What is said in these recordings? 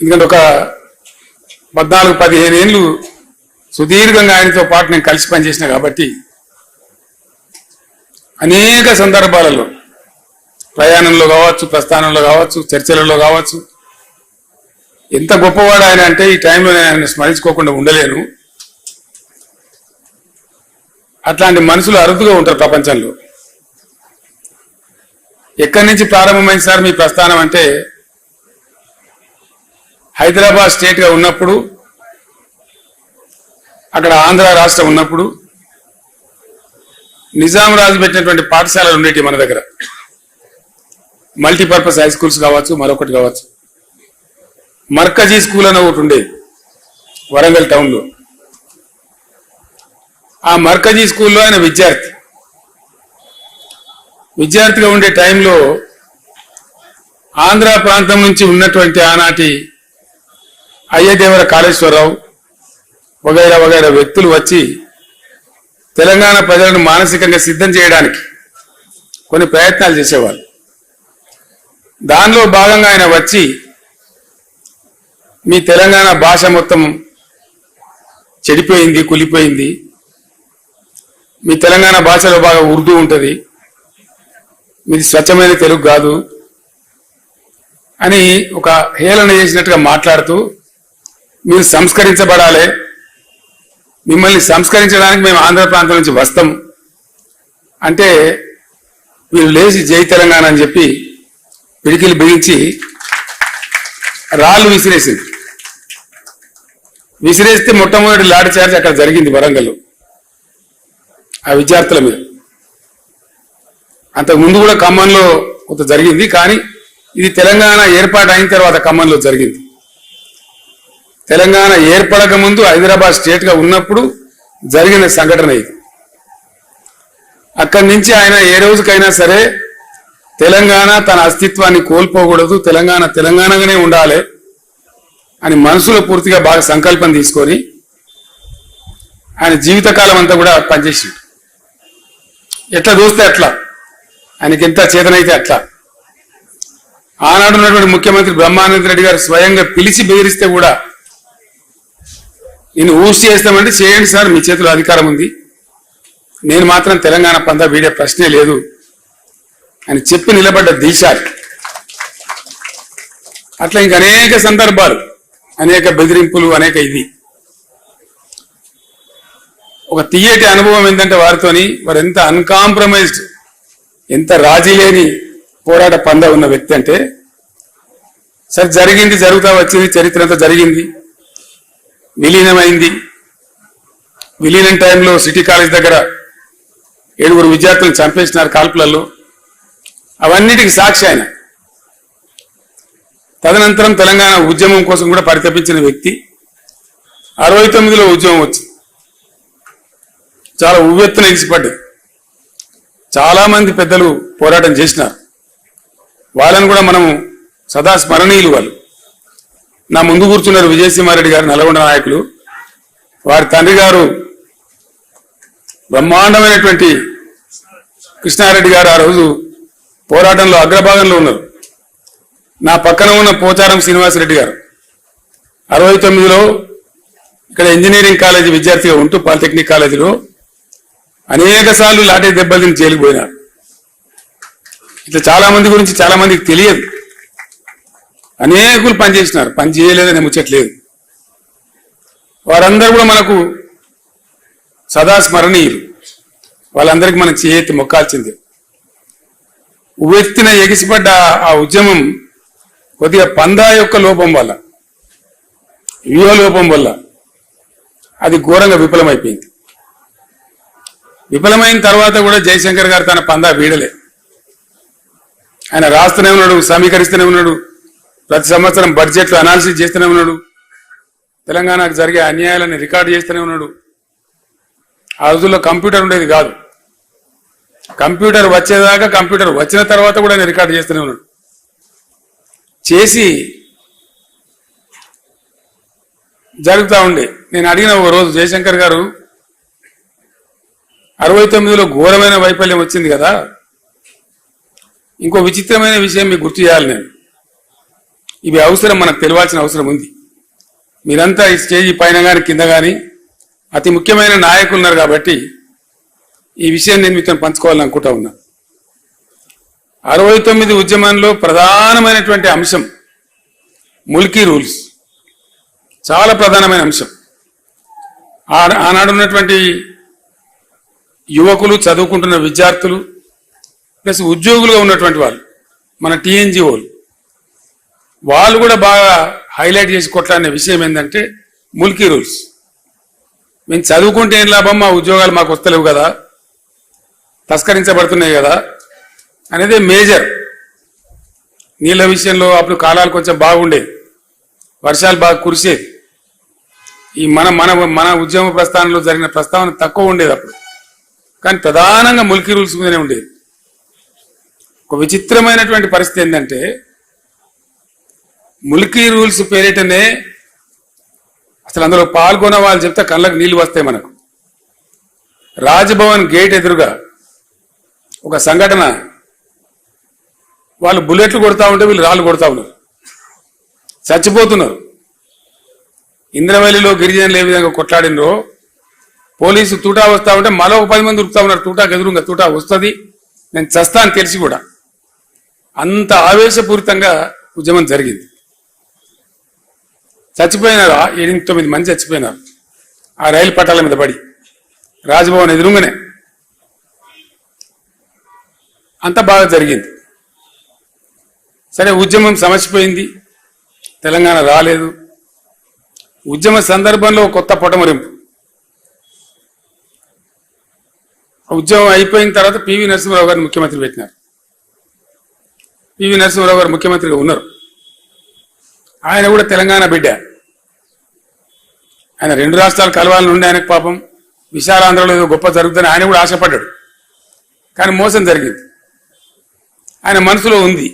ఎందుకంటే ఒక పద్నాలుగు పదిహేను ఏళ్ళు సుదీర్ఘంగా ఆయనతో పాటు నేను కలిసి పనిచేసిన కాబట్టి అనేక సందర్భాలలో ప్రయాణంలో కావచ్చు ప్రస్థానంలో కావచ్చు చర్చలలో కావచ్చు ఎంత గొప్పవాడు ఆయన అంటే ఈ టైంలో నేను ఆయన స్మరించుకోకుండా ఉండలేను. అట్లాంటి మనుషులు అరుదుగా ఉంటారు ప్రపంచంలో. ఎక్కడి నుంచి ప్రారంభమైంది సార్ మీ ప్రస్థానం అంటే హైదరాబాద్ స్టేట్గా ఉన్నప్పుడు అక్కడ ఆంధ్ర రాష్ట్రం ఉన్నప్పుడు నిజాం రాజు పెట్టినటువంటి పాఠశాలలు ఉండేవి మన దగ్గర. మల్టీపర్పస్ హై స్కూల్స్ కావచ్చు మరొకటి కావచ్చు. మర్కజీ స్కూల్ అని ఒకటి ఉండేది వరంగల్ టౌన్లో ఆ మర్కజీ స్కూల్లో ఆయన విద్యార్థి. విద్యార్థిగా ఉండే టైంలో ఆంధ్ర ప్రాంతం నుంచి ఉన్నటువంటి ఆనాటి అయ్యదేవర కాళేశ్వరరావు వగైరా వగైరా వ్యక్తులు వచ్చి తెలంగాణ ప్రజలను మానసికంగా సిద్ధం చేయడానికి కొన్ని ప్రయత్నాలు చేసేవాళ్ళు. దానిలో భాగంగా ఆయన వచ్చి మీ తెలంగాణ భాష మొత్తం చెడిపోయింది కులిపోయింది. మీ తెలంగాణ భాషలో బాగా ఉర్దూ ఉంటుంది. మీది స్వచ్ఛమైన తెలుగు కాదు అని ఒక హేళన చేసినట్టుగా మాట్లాడుతూ మీరు సంస్కరించబడాలి. మిమ్మల్ని సంస్కరించడానికి మేము ఆంధ్ర ప్రాంతం నుంచి వస్తాం. అంటే వీళ్ళు లేచి జై తెలంగాణ అని చెప్పి పిడికిలు బిగించి రాళ్ళు విసిరేసింది. విసిరేస్తే మొట్టమొదటి లాఠీ చార్జ్ అక్కడ జరిగింది వరంగల్. ఆ విద్యార్థుల మీద. అంతకు ముందు కూడా ఖమ్మంలో కొంత జరిగింది కానీ ఇది తెలంగాణ ఏర్పాటు అయిన తర్వాత ఖమ్మంలో జరిగింది. తెలంగాణ ఏర్పడక ముందు హైదరాబాద్ స్టేట్గా ఉన్నప్పుడు జరిగిన సంఘటన ఇది. అక్కడి నుంచి ఆయన ఏ రోజుకైనా సరే తెలంగాణ తన అస్తిత్వాన్ని కోల్పోకూడదు తెలంగాణ తెలంగాణగానే ఉండాలి అని మనసులో పూర్తిగా బాగా సంకల్పం తీసుకొని ఆయన జీవితకాలం అంతా కూడా పనిచేసిండు. ఎట్లా చూస్తే అట్లా ఆయనకి ఎంత చేతనైతే అట్లా. ఆనాడు ఉన్నటువంటి ముఖ్యమంత్రి బ్రహ్మానంద రెడ్డి గారు స్వయంగా పిలిచి బెదిరిస్తే కూడా నేను ఊసి చేస్తామంటే చేయండి సార్ మీ చేతిలో అధికారం ఉంది. నేను మాత్రం తెలంగాణ పందా వీడే ప్రశ్నే లేదు అని చెప్పి నిలబడ్డ దీశారు. అట్లా ఇంక అనేక సందర్భాలు అనేక బెదిరింపులు అనేక ఇది. ఒక తీయటి అనుభవం ఏంటంటే వారితోని వారు ఎంత అన్కాంప్రమైజ్డ్ ఎంత రాజీ లేని పోరాట పంద ఉన్న వ్యక్తి అంటే సరే జరిగింది జరుగుతా వచ్చింది చరిత్ర అంతా జరిగింది. విలీనమైంది. విలీనం టైంలో సిటీ కాలేజ్ దగ్గర ఏడుగురు విద్యార్థులను చంపేసినారు కాల్పులలో. అవన్నిటికి సాక్షి ఆయన. తదనంతరం తెలంగాణ ఉద్యమం కోసం కూడా పరితపించిన వ్యక్తి. అరవై తొమ్మిదిలో ఉద్యమం వచ్చింది. చాలా ఉవ్వెత్తున ఎగిసిపడ్డది చాలా మంది పెద్దలు పోరాటం చేసినారు. వాళ్ళని కూడా మనము సదా స్మరణీయులు వాళ్ళు. నా ముందు కూర్చున్నారు విజయసింహారెడ్డి గారు నల్గొండ నాయకులు. వారి తండ్రి గారు బ్రహ్మాండమైనటువంటి కృష్ణారెడ్డి గారు ఆ రోజు పోరాటంలో అగ్రభాగంలో ఉన్నారు. నా పక్కన ఉన్న పోచారం శ్రీనివాసరెడ్డి గారు. అరవై తొమ్మిదిలో ఇక్కడ ఇంజనీరింగ్ కాలేజీ విద్యార్థిగా ఉంటూ పాలిటెక్నిక్ కాలేజీలో అనేక సార్లు లాటరీ దెబ్బలు తిని జైలుకు పోయినారు. ఇట్లా చాలా మంది గురించి చాలా మందికి తెలియదు. అనేకులు పనిచేసినారు పని చేయలేదని ముచ్చట్లేదు వారందరూ కూడా మనకు సదా స్మరణీయులు. వాళ్ళందరికీ మనం చేయెత్తి మొక్కాల్సిందే. ఉవ్వెత్తిన ఎగిసిపడ్డ ఆ ఉద్యమం కొద్దిగా పందా యొక్క లోపం వల్ల వ్యూహ లోపం వల్ల అది ఘోరంగా విఫలమైపోయింది. విఫలమైన తర్వాత కూడా జయశంకర్ గారు తన పందా వీడలే. ఆయన రాస్తూనే ఉన్నాడు సమీకరిస్తూనే ఉన్నాడు ప్రతి సంవత్సరం బడ్జెట్లు అనాలిసిస్ చేస్తూనే ఉన్నాడు. తెలంగాణకు జరిగే అన్యాయాలని రికార్డు చేస్తూనే ఉన్నాడు. ఆ రోజుల్లో కంప్యూటర్ ఉండేది కాదు. కంప్యూటర్ వచ్చేదాకా కంప్యూటర్ వచ్చిన తర్వాత కూడా ఆయన రికార్డు చేస్తూనే ఉన్నాడు. చేసి జరుగుతూ ఉండే. నేను అడిగిన ఒక రోజు జయశంకర్ గారు అరవై తొమ్మిదిలో ఘోరమైన వైఫల్యం వచ్చింది కదా. ఇంకో విచిత్రమైన విషయం మీకు గుర్తు చేయాలి నేను. ఇవి అవసరం మనకు తెలియాల్సిన అవసరం ఉంది. మీరంతా ఈ స్టేజీ పైన కానీ కింద కానీ అతి ముఖ్యమైన నాయకులు ఉన్నారు కాబట్టి ఈ విషయం నేను మీతో పంచుకోవాలని అనుకుంటా ఉన్నా. అరవై తొమ్మిది ఉద్యమంలో ప్రధానమైనటువంటి అంశం ముల్కీ రూల్స్. చాలా ప్రధానమైన అంశం. ఆనాడు ఉన్నటువంటి యువకులు చదువుకుంటున్న విద్యార్థులు ప్లస్ ఉద్యోగులుగా ఉన్నటువంటి వాళ్ళు మన టీఎన్జిఓలు వాళ్ళు కూడా బాగా హైలైట్ చేసి కొట్లాడిన విషయం ఏంటంటే ముల్కీ రూల్స్. మేము చదువుకుంటే ఏం లాభం? మా ఉద్యోగాలు మాకు వస్తలేవు కదా. తస్కరించబడుతున్నాయి కదా. అనేది మేజర్. నీళ్ళ విషయంలో అప్పుడు కాలాలు కొంచెం బాగుండేది వర్షాలు బాగా కురిసేది ఈ మన మన మన ఉద్యమ ప్రస్థానంలో జరిగిన ప్రస్తావన తక్కువ ఉండేది అప్పుడు. కానీ ప్రధానంగా ముల్కీ రూల్స్ మీదనే ఉండేది. ఒక విచిత్రమైనటువంటి పరిస్థితి ఏంటంటే ములికీ రూల్స్ పేరిటనే అసలు అందులో పాల్గొన్న వాళ్ళు చెప్తే కళ్ళకు నీళ్ళు వస్తాయి మనకు. రాజ్భవన్ గేట్ ఎదురుగా ఒక సంఘటన. వాళ్ళు బుల్లెట్లు కొడతా ఉంటే వీళ్ళు రాళ్ళు కొడతా ఉన్నారు. చచ్చిపోతున్నారు. ఇంద్రవల్లిలో గిరిజనులు ఏ విధంగా కొట్లాడినరో పోలీసు తూటా వస్తా ఉంటే మరో ఒక పది మంది ఉరుకుతా ఉన్నారు. తూటాకు ఎదురుగా తూటా వస్తుంది. నేను చస్తా అని తెలిసి కూడా. అంత ఆవేశపూరితంగా ఉద్యమం జరిగింది. చచ్చిపోయినారు? ఎనిమిది తొమ్మిది మంది చచ్చిపోయినారు. ఆ రైలు పట్టాల మీద పడి. రాజభవన్ ఎదురుగానే. అంత బాగా జరిగింది. సరే ఉద్యమం సమసిపోయింది. తెలంగాణ రాలేదు. ఉద్యమ సందర్భంలో కొత్త పొటమరింపు. ఉద్యమం అయిపోయిన తర్వాత పివి నరసింహరావు గారిని ముఖ్యమంత్రి పెట్టినారు. పివి నరసింహరావు గారు ముఖ్యమంత్రిగా ఉన్నారు. ఆయన కూడా తెలంగాణ బిడ్డ. ఆయన రెండు రాష్ట్రాలు కలవాలని ఉండే ఆయనకు పాపం. విశాలాంధ్రలో ఏదో గొప్ప జరుగుతుందని ఆయన కూడా ఆశపడ్డాడు. కానీ మోసం జరిగింది. ఆయన మనసులో ఉంది.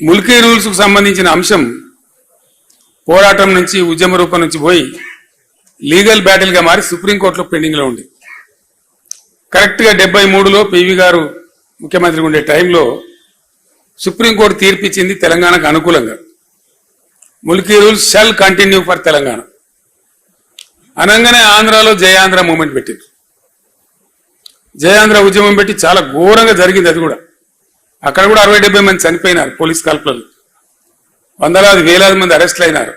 ముల్కీ రూల్స్కు సంబంధించిన అంశం పోరాటం నుంచి ఉద్యమ రూపం నుంచి పోయి లీగల్ బ్యాటిల్గా మారి సుప్రీంకోర్టులో పెండింగ్లో ఉంది కరెక్ట్గా డెబ్బై మూడులో పివి గారు ముఖ్యమంత్రి ఉండే టైంలో సుప్రీంకోర్టు తీర్పిచ్చింది తెలంగాణకు అనుకూలంగా. Mulki rules shall continue for Telangana. అనగానే ఆంధ్రాలో జయాంధ్ర మూమెంట్ పెట్టింది. జయాంధ్ర ఉద్యమం పెట్టి చాలా ఘోరంగా జరిగింది అది కూడా. అక్కడ కూడా అరవై డెబ్బై మంది చనిపోయినారు పోలీస్ కాల్పులలో వందలాది వేలాది మంది అరెస్ట్లు అయినారు.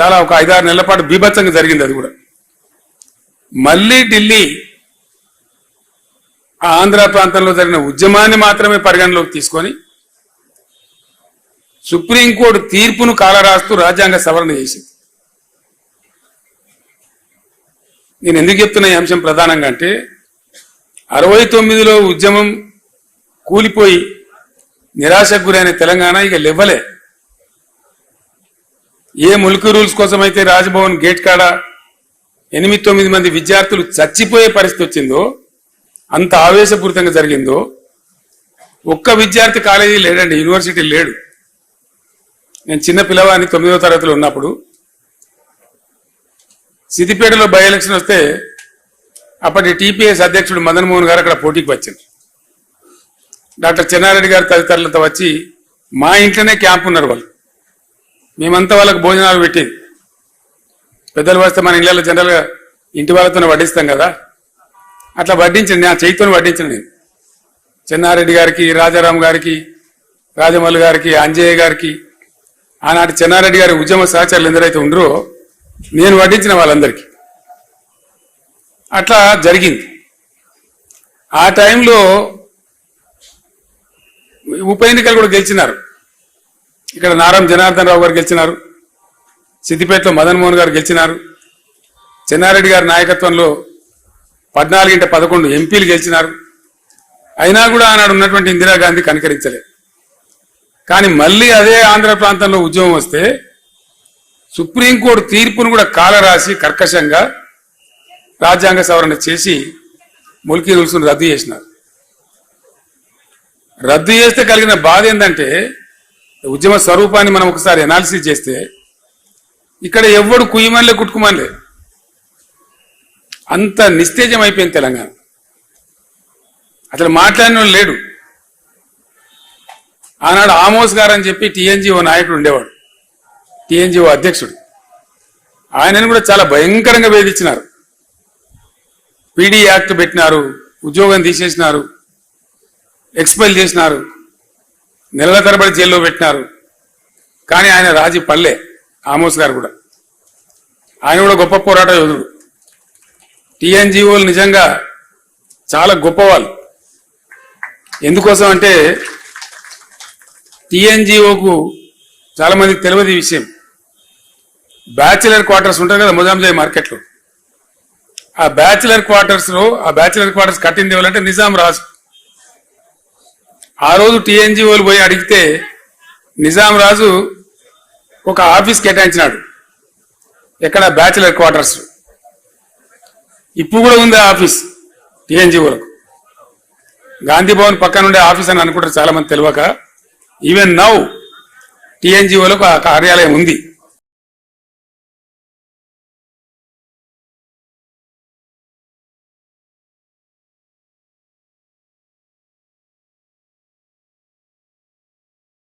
చాలా ఒక ఐదారు నెలల పాటు బీభత్సంగా జరిగింది అది కూడా. మళ్ళీ ఢిల్లీ ఆ ఆంధ్ర ప్రాంతంలో జరిగిన ఉద్యమాన్ని మాత్రమే పరిగణలోకి తీసుకొని సుప్రీంకోర్టు తీర్పును కాలరాస్తూ రాజ్యాంగ సవరణ చేసింది. నేను ఎందుకు చెప్తున్న ఈ అంశం ప్రధానంగా అంటే అరవై తొమ్మిదిలో ఉద్యమం కూలిపోయి నిరాశకు గురైన తెలంగాణ ఇక లెవ్వలే ఏ ముల్క్ రూల్స్ కోసం అయితే రాజ్భవన్ గేట్ కాడ ఎనిమిది తొమ్మిది మంది విద్యార్థులు చచ్చిపోయే పరిస్థితి వచ్చిందో అంత ఆవేశపూరితంగా జరిగిందో ఒక్క విద్యార్థి కాలేజీ లేడండి యూనివర్సిటీ లేడు. నేను చిన్న పిల్లవాడిని తొమ్మిదో తరగతిలో ఉన్నప్పుడు సిద్దిపేటలో బై ఎలక్షన్ వస్తే అప్పటి టీపీఎస్ అధ్యక్షుడు మదన్ మోహన్ గారు అక్కడ పోటీకి వచ్చారు. డాక్టర్ చెన్నారెడ్డి గారు తదితరులతో వచ్చి మా ఇంట్లోనే క్యాంప్ ఉన్నారు వాళ్ళు. మేమంతా వాళ్ళకి భోజనాలు పెట్టేది. పెద్దలు వస్తే మన ఇళ్ళలో జనరల్గా ఇంటి వాళ్ళతోనే వడ్డిస్తాం కదా. అట్లా వడ్డించండి నా చేతితో వడ్డించండి. నేను చెన్నారెడ్డి గారికి రాజారాం గారికి రాజమల్లు గారికి అంజయ్య గారికి ఆనాటి చెన్నారెడ్డి గారి ఉద్యమ సహచరులు ఎందరైతే ఉండరో నేను వడ్డించిన వాళ్ళందరికీ. అట్లా జరిగింది. ఆ టైంలో ఉప ఎన్నికలు కూడా గెలిచినారు. ఇక్కడ నారం జనార్దన్ రావు గారు గెలిచినారు. సిద్దిపేటలో మదన్ మోహన్ గారు గెలిచినారు. చెన్నారెడ్డి గారి నాయకత్వంలో పద్నాలుగింట పదకొండు ఎంపీలు గెలిచినారు. అయినా కూడా ఆనాడు ఉన్నటువంటి ఇందిరాగాంధీ కనికరించలేదు. కానీ మళ్ళీ అదే ఆంధ్ర ప్రాంతంలో ఉద్యమం వస్తే సుప్రీంకోర్టు తీర్పును కూడా కాలరాసి కర్కశంగా రాజ్యాంగ సవరణ చేసి ముల్కీ రూల్స్ను రద్దు చేసినారు. రద్దు చేస్తే కలిగిన బాధ ఏంటంటే ఉద్యమ స్వరూపాన్ని మనం ఒకసారి ఎనాలిసిస్ చేస్తే ఇక్కడ ఎవ్వడు కుయ్యమనిలే కుట్టుకుమనిలే అంత నిస్తేజం అయిపోయింది తెలంగాణ. అసలు మాట్లాడిన లేడు. ఆనాడు ఆమోస్ గారు అని చెప్పి టీఎన్జిఓ నాయకుడు ఉండేవాడు. టీఎన్జిఓ అధ్యక్షుడు. ఆయనను కూడా చాలా భయంకరంగా వేధించినారు. పీడీ యాక్ట్ పెట్టినారు ఉద్యోగం తీసేసినారు ఎక్స్పెల్ చేసినారు నెలల తరబడి జైల్లో పెట్టినారు. కానీ ఆయన రాజీ పల్లె ఆమోస్ గారు కూడా. ఆయన కూడా గొప్ప పోరాట యోధుడు. టీఎన్జిఓలు నిజంగా చాలా గొప్పవాళ్ళు. ఎందుకోసం అంటే టీఎన్జిఓకు చాలామందికి తెలియదు ఈ విషయం. బ్యాచిలర్ క్వార్టర్స్ ఉంటారు కదా మొజాంజాయి మార్కెట్లో. ఆ బ్యాచిలర్ క్వార్టర్స్లో ఆ బ్యాచిలర్ క్వార్టర్స్ కట్టింది ఎవరంటే నిజాం రాజు. ఆ రోజు టీఎన్జిఓలు పోయి అడిగితే నిజాం రాజు ఒక ఆఫీస్ కేటాయించినాడు. ఎక్కడ? Bachelor quarters. ఇప్పుడు కూడా ఉంది ఆ ఆఫీస్ వరకు. గాంధీ భవన్ పక్కన ఉండే ఆఫీస్ అని అనుకుంటారు చాలా మంది తెలియక ఈవెన్ నౌ టీఎన్జిఓలకు ఆ కార్యాలయం ఉంది.